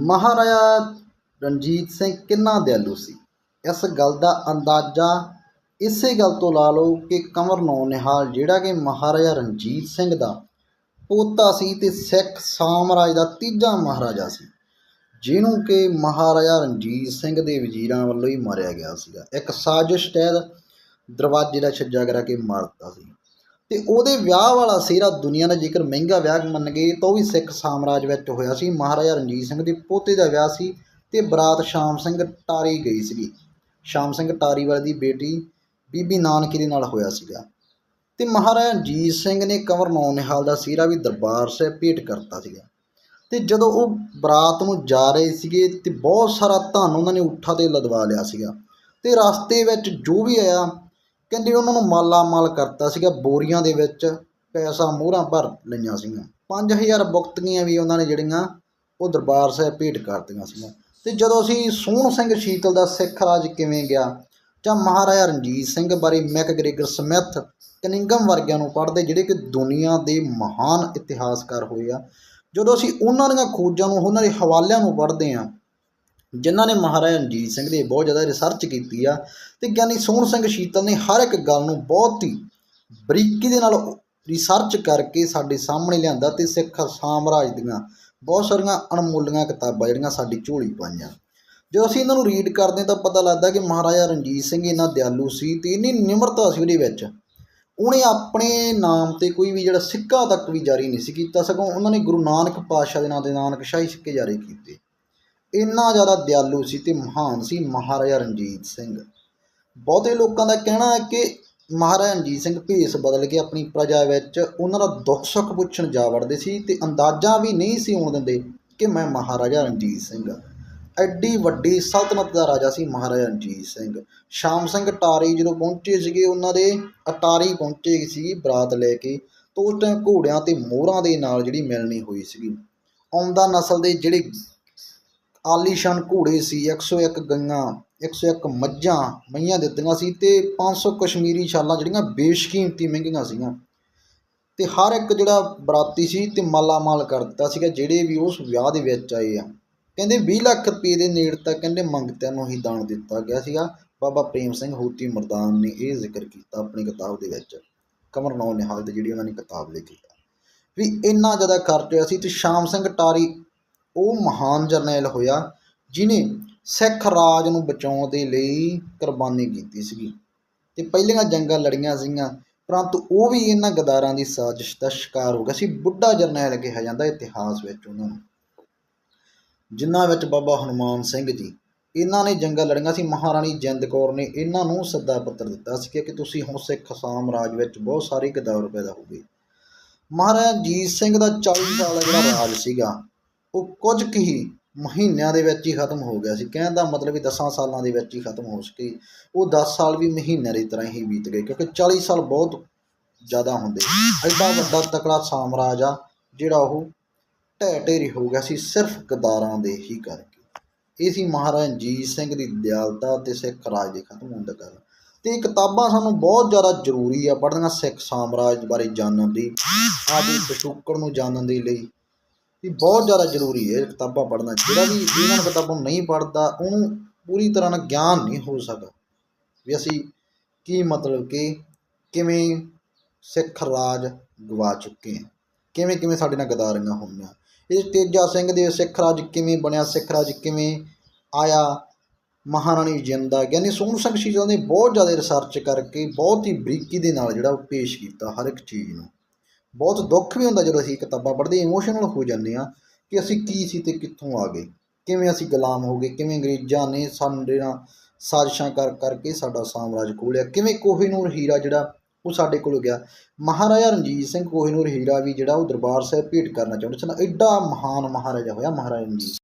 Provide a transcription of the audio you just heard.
ਮਹਾਰਾਜਾ ਰਣਜੀਤ ਸਿੰਘ ਕਿੰਨਾ ਦਿਆਲੂ ਸੀ। ਇਸ ਗੱਲ ਦਾ ਅੰਦਾਜ਼ਾ ਇਸੇ ਗੱਲ ਤੋਂ ਲਾ ਲਓ ਕਿ ਕੰਵਰ ਨੌਨਿਹਾਲ ਜਿਹੜਾ ਕਿ ਮਹਾਰਾਜਾ ਰਣਜੀਤ ਸਿੰਘ ਦਾ ਪੋਤਾ ਸੀ ਤੇ ਸਿੱਖ ਸਾਮਰਾਜ ਦਾ ਤੀਜਾ ਮਹਾਰਾਜਾ ਸੀ, ਜਿਹਨੂੰ ਕਿ ਮਹਾਰਾਜਾ ਰਣਜੀਤ ਸਿੰਘ ਦੇ ਵਜ਼ੀਰਾਂ ਵੱਲੋਂ ਹੀ ਮਾਰਿਆ ਗਿਆ ਸੀਗਾ। ਇੱਕ ਸਾਜ਼ਿਸ਼ ਤਹਿਤ ਦਰਵਾਜ਼ੇ ਦਾ ਛੱਜਾ ਕਰਾ ਕੇ ਮਾਰਤਾ ਸੀ। ਤੇ ਉਹਦੇ ਵਿਆਹ ਵਾਲਾ ਸਿਹਰਾ ਦੁਨੀਆ ਦਾ ਜੇਕਰ ਮਹਿੰਗਾ ਵਿਆਹ ਮੰਨ ਗਏ, ਤਾਂ ਉਹ ਵੀ ਸਿੱਖ ਸਾਮਰਾਜ ਵਿੱਚ ਹੋਇਆ ਸੀ। ਮਹਾਰਾਜਾ ਰਣਜੀਤ ਸਿੰਘ ਦੇ ਪੋਤੇ ਦਾ ਵਿਆਹ ਸੀ ਤੇ ਬਰਾਤ ਸ਼ਾਮ ਸਿੰਘ ਟਾਰੀ ਗਈ ਸੀਗੀ। ਸ਼ਾਮ ਸਿੰਘ ਟਾਰੀ ਵਾਲੇ ਦੀ ਬੇਟੀ ਬੀਬੀ ਨਾਨਕੀ ਦੇ ਨਾਲ ਹੋਇਆ ਸੀਗਾ। ਤੇ ਮਹਾਰਾਜਾ ਰਣਜੀਤ ਸਿੰਘ ਨੇ ਕੰਵਰ ਨੌਨਿਹਾਲ ਦਾ ਸਿਹਰਾ ਵੀ ਦਰਬਾਰ ਸਾਹਿਬ ਭੇਟ ਕਰਤਾ ਸੀਗਾ। ਤੇ ਜਦੋਂ ਉਹ ਬਰਾਤ ਨੂੰ ਜਾ ਰਹੇ ਸੀਗੇ ਤੇ ਬਹੁਤ ਸਾਰਾ ਧਨ ਉਹਨਾਂ ਨੇ ਉੱਠਾ ਤੇ ਲਦਵਾ ਲਿਆ ਸੀਗਾ। ਤੇ ਰਸਤੇ ਵਿੱਚ ਜੋ ਵੀ ਆਇਆ ਕਹਿੰਦੇ ਉਹਨਾਂ ਨੂੰ ਮਾਲਾ ਮਾਲ ਕਰਤਾ ਸੀਗਾ, ਬੋਰੀਆਂ ਦੇ ਵਿੱਚ ਪੈਸਾ ਮੋਹਰਾਂ ਭਰ ਲਈਆਂ ਸੀਗੀਆਂ। 5000 ਬੁਕਤੀਆਂ ਵੀ ਉਹਨਾਂ ਨੇ ਜਿਹੜੀਆਂ ਉਹ ਦਰਬਾਰ ਸਾਹਿਬ ਭੇਟ ਕਰਤੀਆਂ ਸੀਗੀਆਂ। ਤੇ ਜਦੋਂ ਅਸੀਂ ਸੋਹਣ ਸਿੰਘ ਸ਼ੀਤਲ ਦਾ ਸਿੱਖ ਰਾਜ ਕਿਵੇਂ ਗਿਆ ਜਾਂ ਮਹਾਰਾਜਾ ਰਣਜੀਤ ਸਿੰਘ ਬਾਰੇ ਮੈਕ ਮੈਕਗ੍ਰੇਗਰ ਸਮਿਥ ਕਨਿੰਗਮ ਵਰਗਿਆਂ ਨੂੰ ਪੜ੍ਹਦੇ, ਜਿਹੜੇ ਕਿ ਦੁਨੀਆ ਦੇ ਮਹਾਨ ਇਤਿਹਾਸਕਾਰ ਹੋਏ ਆ, ਜਦੋਂ ਅਸੀਂ ਉਹਨਾਂ ਦੀਆਂ ਖੋਜਾਂ ਨੂੰ, ਉਹਨਾਂ ਦੇ ਹਵਾਲਿਆਂ ਨੂੰ ਪੜ੍ਹਦੇ ਹਾਂ ਜਿਨ੍ਹਾਂ ਨੇ ਮਹਾਰਾਜਾ ਰਣਜੀਤ ਸਿੰਘ ਦੇ ਬਹੁਤ ਜ਼ਿਆਦਾ ਰਿਸਰਚ ਕੀਤੀ ਆ, ਤੇ ਗਿਆਨੀ ਸੋਹਣ ਸਿੰਘ ਸ਼ੀਤਲ ਨੇ ਹਰ ਇੱਕ ਗੱਲ ਨੂੰ ਬਹੁਤ ਹੀ ਬਰੀਕੀ ਦੇ ਨਾਲ ਰਿਸਰਚ ਕਰਕੇ ਸਾਡੇ ਸਾਹਮਣੇ ਲਿਆਂਦਾ ਤੇ ਸਿੱਖ ਸਾਮਰਾਜ ਦੀਆਂ ਬਹੁਤ ਸਾਰੀਆਂ ਅਣਮੁੱਲੀਆਂ ਕਿਤਾਬਾਂ ਜਿਹੜੀਆਂ ਸਾਡੀ ਝੋਲੀ ਪਾਈਆਂ। ਜਦੋਂ ਅਸੀਂ ਇਹਨਾਂ ਨੂੰ ਰੀਡ ਕਰਦੇ ਤਾਂ ਪਤਾ ਲੱਗਦਾ ਕਿ ਮਹਾਰਾਜਾ ਰਣਜੀਤ ਸਿੰਘ ਇੰਨਾ ਦਿਆਲੂ ਸੀ ਤੇ ਇੰਨੀ ਨਿਮਰਤਾ ਸੀ ਉਹਦੇ ਵਿੱਚ। ਉਹਨੇ ਆਪਣੇ ਨਾਮ ਤੇ ਕੋਈ ਵੀ ਜਿਹੜਾ ਸਿੱਕਾ ਤੱਕ ਵੀ ਜਾਰੀ ਨਹੀਂ ਸੀ ਕੀਤਾ ਸਗੋਂ ਉਹਨਾਂ ਨੇ ਗੁਰੂ ਨਾਨਕ ਪਾਤਸ਼ਾਹ ਦੇ ਨਾਂ ਦੇ ਨਾਨਕ ਸ਼ਾਹੀ ਸਿੱਕੇ ਜਾਰੀ ਕੀਤੇ। ਇੰਨਾ ਜ਼ਿਆਦਾ ਦਿਆਲੂ ਸੀ ਤੇ ਮਹਾਨ ਸੀ ਮਹਾਰਾਜਾ ਰਣਜੀਤ ਸਿੰਘ। ਬਹੁਤੇ ਲੋਕਾਂ ਦਾ ਕਹਿਣਾ ਹੈ ਕਿ ਮਹਾਰਾਜਾ ਰਣਜੀਤ ਸਿੰਘ ਭੇਸ ਬਦਲ ਕੇ ਆਪਣੀ ਪ੍ਰਜਾ ਵਿੱਚ ਉਹਨਾਂ ਦਾ ਦੁੱਖ ਸੁੱਖ ਪੁੱਛਣ ਜਾ ਵੜਦੇ ਸੀ ਤੇ ਅੰਦਾਜ਼ਾ ਵੀ ਨਹੀਂ ਸੀ ਆਉਣ ਦਿੰਦੇ ਕਿ ਮੈਂ ਮਹਾਰਾਜਾ ਰਣਜੀਤ ਸਿੰਘ ਐਡੀ ਵੱਡੀ ਸਲਤਨਤ ਦਾ ਰਾਜਾ ਸੀ ਮਹਾਰਾਜਾ ਰਣਜੀਤ ਸਿੰਘ। ਸ਼ਾਮ ਸਿੰਘ ਟਾਰੀ ਜਦੋਂ ਪਹੁੰਚੇ ਸੀਗੇ, ਉਹਨਾਂ ਦੇ ਅਟਾਰੀ ਪਹੁੰਚੇ ਸੀ ਬਰਾਤ ਲੈ ਕੇ ਤਾਂ ਉਸ ਟਾਈਮ ਘੋੜਿਆਂ ਤੇ ਮੋਹਰਾਂ ਦੇ ਨਾਲ ਜਿਹੜੀ ਮਿਲਣੀ ਹੋਈ ਸੀਗੀ। ਆਉਂਦਾ ਨਸਲ ਦੇ ਜਿਹੜੇ ਆਲੀਸ਼ਾਨ ਘੋੜੇ ਸੀ 101 ਗੰਗਾ 101 ਮੱਝਾਂ ਮਈਆਂ ਦਿੱਤੀਆਂ ਸੀ ਤੇ 500 ਕਸ਼ਮੀਰੀ ਸ਼ਾਲਾਂ ਜਿਹੜੀਆਂ ਬੇਸ਼ਕੀਮਤੀ ਮਹਿੰਗੀਆਂ ਸੀਗੀਆਂ। ਤੇ ਹਰ ਇੱਕ ਜਿਹੜਾ ਬਰਾਤੀ ਸੀ ਤੇ ਮਾਲਾ ਮਾਲ ਕਰ ਦਿੱਤਾ ਸੀਗਾ, ਜਿਹੜੇ ਵੀ ਉਸ ਵਿਆਹ ਦੇ ਵਿੱਚ ਆਏ ਆ। ਕਹਿੰਦੇ 20 ਲੱਖ ਰੁਪਏ ਦੇ ਨੇੜੇ ਤੱਕ ਕਹਿੰਦੇ ਮੰਗਤਿਆਂ ਨੂੰ ਹੀ ਦਾਨ ਦਿੱਤਾ ਗਿਆ ਸੀਗਾ। ਬਾਬਾ ਪ੍ਰੇਮ ਸਿੰਘ ਹੋਤੀ ਮਰਦਾਨ ਨੇ ਇਹ ਜ਼ਿਕਰ ਕੀਤਾ ਆਪਣੀ ਕਿਤਾਬ ਦੇ ਵਿੱਚ। ਕਮਰ ਨੌ ਨਿਹਾਲ ਦੀ ਜਿਹੜੀ ਉਹਨਾਂ ਨੇ ਕਿਤਾਬ ਲਿਖੀ ਆ। ਵੀ ਇੰਨਾ ਜ਼ਿਆਦਾ ਖਰਚ ਹੋਇਆ ਸੀ ਤੇ ਸ਼ਾਮ ਸਿੰਘ ਟਾਰੀ ਉਹ ਮਹਾਨ ਜਰਨੈਲ ਹੋਇਆ ਜਿਨੇ ਸਿੱਖ ਰਾਜ ਨੂੰ ਬਚਾਉਣ ਦੇ ਲਈ ਕੁਰਬਾਨੀ ਕੀਤੀ ਸੀਗੀ। ਤੇ ਪਹਿਲੀਆਂ ਜੰਗਾਂ ਲੜੀਆਂ ਸੀਗੀਆਂ, ਪਰੰਤੂ ਉਹ ਵੀ ਇਹਨਾਂ ਗਦਾਰਾਂ ਦੀ ਸਾਜ਼ਿਸ਼ ਦਾ ਸ਼ਿਕਾਰ ਹੋ ਗਿਆ ਸੀ। ਬੁੱਢਾ ਜਰਨੈਲ ਕਿਹਾ ਜਾਂਦਾ ਇਤਿਹਾਸ ਵਿੱਚ ਉਹਨਾਂ ਨੂੰ। ਜਿਨ੍ਹਾਂ ਵਿੱਚ ਬਾਬਾ ਹਨੂਮਾਨ ਸਿੰਘ ਜੀ, ਇਹਨਾਂ ਨੇ ਜੰਗਾਂ ਲੜੀਆਂ ਸੀ। ਮਹਾਰਾਣੀ ਜਿੰਦ ਕੌਰ ਨੇ ਇਹਨਾਂ ਨੂੰ ਸੱਦਾ ਪੱਤਰ ਦਿੱਤਾ ਸੀ ਕਿ ਤੁਸੀਂ ਹੁਣ ਸਿੱਖ ਸਾਮਰਾਜ ਵਿੱਚ ਬਹੁਤ ਸਾਰੇ ਗਦਾਰ ਪੈਦਾ ਹੋ ਗਏ ਮਹਾਰਾਜਾ ਜੀਤ ਸਿੰਘ ਦਾ 40 ਸਾਲ ਦਾ ਜਿਹੜਾ ਰਾਜ ਸੀਗਾ ਉਹ ਕੁਝ ਕੁ ਹੀ ਮਹੀਨਿਆਂ ਦੇ ਵਿੱਚ ਹੀ ਖਤਮ ਹੋ ਗਿਆ ਸੀ। ਕਹਿਣ ਦਾ ਮਤਲਬ ਵੀ 10 ਸਾਲਾਂ ਦੇ ਵਿੱਚ ਹੀ ਖਤਮ ਹੋ ਸਕੀ। ਉਹ 10 ਸਾਲ ਵੀ ਮਹੀਨਿਆਂ ਦੀ ਤਰ੍ਹਾਂ ਹੀ ਬੀਤ ਗਏ, ਕਿਉਂਕਿ 40 ਸਾਲ ਬਹੁਤ ਜ਼ਿਆਦਾ ਹੁੰਦੇ ਐਡਾ ਵੱਡਾ ਤਕੜਾ ਸਾਮਰਾਜ ਆ, ਜਿਹੜਾ ਉਹ ਢਹਿ ਢੇਰੀ ਹੋ ਗਿਆ ਸੀ ਸਿਰਫ ਗਦਾਰਾਂ ਦੇ ਹੀ ਕਰਕੇ। ਇਹ ਸੀ ਮਹਾਰਾਜਾ ਰਣਜੀਤ ਸਿੰਘ ਦੀ ਦਿਆਲਤਾ ਤੇ ਸਿੱਖ ਰਾਜ ਦੇ ਖਤਮ ਹੋਣ ਦਾ ਕਾਰਨ। ਤੇ ਇਹ ਕਿਤਾਬਾਂ ਸਾਨੂੰ ਬਹੁਤ ਜ਼ਿਆਦਾ ਜ਼ਰੂਰੀ ਆ ਪੜ੍ਹਨੀਆਂ ਸਿੱਖ ਸਾਮਰਾਜ ਬਾਰੇ ਜਾਣਨ ਦੀ, ਆਦਿ ਪਿਛੋਕੜ ਨੂੰ ਜਾਣਨ ਦੇ ਲਈ। ਵੀ ਬਹੁਤ ਜ਼ਿਆਦਾ ਜ਼ਰੂਰੀ ਹੈ ਇਹ ਕਿਤਾਬਾਂ ਪੜ੍ਹਨਾ। ਜਿਹੜਾ ਵੀ ਇਹਨਾਂ ਕਿਤਾਬਾਂ ਨੂੰ ਨਹੀਂ ਪੜ੍ਹਦਾ, ਉਹਨੂੰ ਪੂਰੀ ਤਰ੍ਹਾਂ ਨਾਲ ਗਿਆਨ ਨਹੀਂ ਹੋ ਸਕਦਾ। ਵੀ ਅਸੀਂ ਕੀ ਮਤਲਬ ਕਿ ਕਿਵੇਂ ਸਿੱਖ ਰਾਜ ਗਵਾ ਚੁੱਕੇ ਹਾਂ, ਕਿਵੇਂ ਕਿਵੇਂ ਸਾਡੇ ਨਾਲ ਗਦਾਰੀਆਂ ਹੋਈਆਂ ਇਹ ਤੇਜਾ ਸਿੰਘ ਦੇ ਸਿੱਖ ਰਾਜ ਕਿਵੇਂ ਬਣਿਆ, ਸਿੱਖ ਰਾਜ ਕਿਵੇਂ ਆਇਆ, ਮਹਾਰਾਣੀ ਜਿੰਦਾ ਗਿਆਨੀ ਸੋਹਣ ਸਿੰਘ ਸ਼ੀਤਲ ਨੇ ਬਹੁਤ ਜ਼ਿਆਦਾ ਰਿਸਰਚ ਕਰਕੇ, ਬਹੁਤ ਹੀ ਬਰੀਕੀ ਦੇ ਨਾਲ ਜਿਹੜਾ ਉਹ ਪੇਸ਼ ਕੀਤਾ ਹਰ ਇੱਕ ਚੀਜ਼ ਨੂੰ। ਬਹੁਤ ਦੁੱਖ ਵੀ ਹੁੰਦਾ ਜਦੋਂ ਅਸੀਂ ਕਿਤਾਬਾਂ ਪੜ੍ਹਦੇ ਇਮੋਸ਼ਨਲ ਹੋ ਜਾਂਦੇ ਆ ਕਿ ਅਸੀਂ ਕੀ ਸੀ ਤੇ ਕਿੱਥੋਂ ਆ ਗਏ, ਕਿਵੇਂ ਅਸੀਂ ਗੁਲਾਮ ਹੋ ਗਏ, ਕਿਵੇਂ ਅੰਗਰੇਜ਼ਾਂ ਨੇ ਸਾਡੇ ਨਾਲ ਸਾਜ਼ਿਸ਼ਾਂ ਕਰ, ਕਰਕੇ ਸਾਡਾ ਸਾਮਰਾਜ ਖੋਲਿਆ ਕਿਵੇਂ ਕੋਹੀਨੂਰ ਹੀਰਾ ਜਿਹੜਾ ਉਹ ਸਾਡੇ ਕੋਲ ਗਿਆ। ਮਹਾਰਾਜਾ ਰਣਜੀਤ ਸਿੰਘ ਕੋਹੀਨੂਰ ਹੀਰਾ ਵੀ ਜਿਹੜਾ ਉਹ ਦਰਬਾਰ ਸਾਹਿਬ ਭੇਟ ਕਰਨਾ ਚਾਹੁੰਦੇ ਸਨ, ਐਡਾ ਮਹਾਨ ਮਹਾਰਾਜਾ ਹੋਇਆ ਮਹਾਰਾਜਾ ਰਣਜੀਤ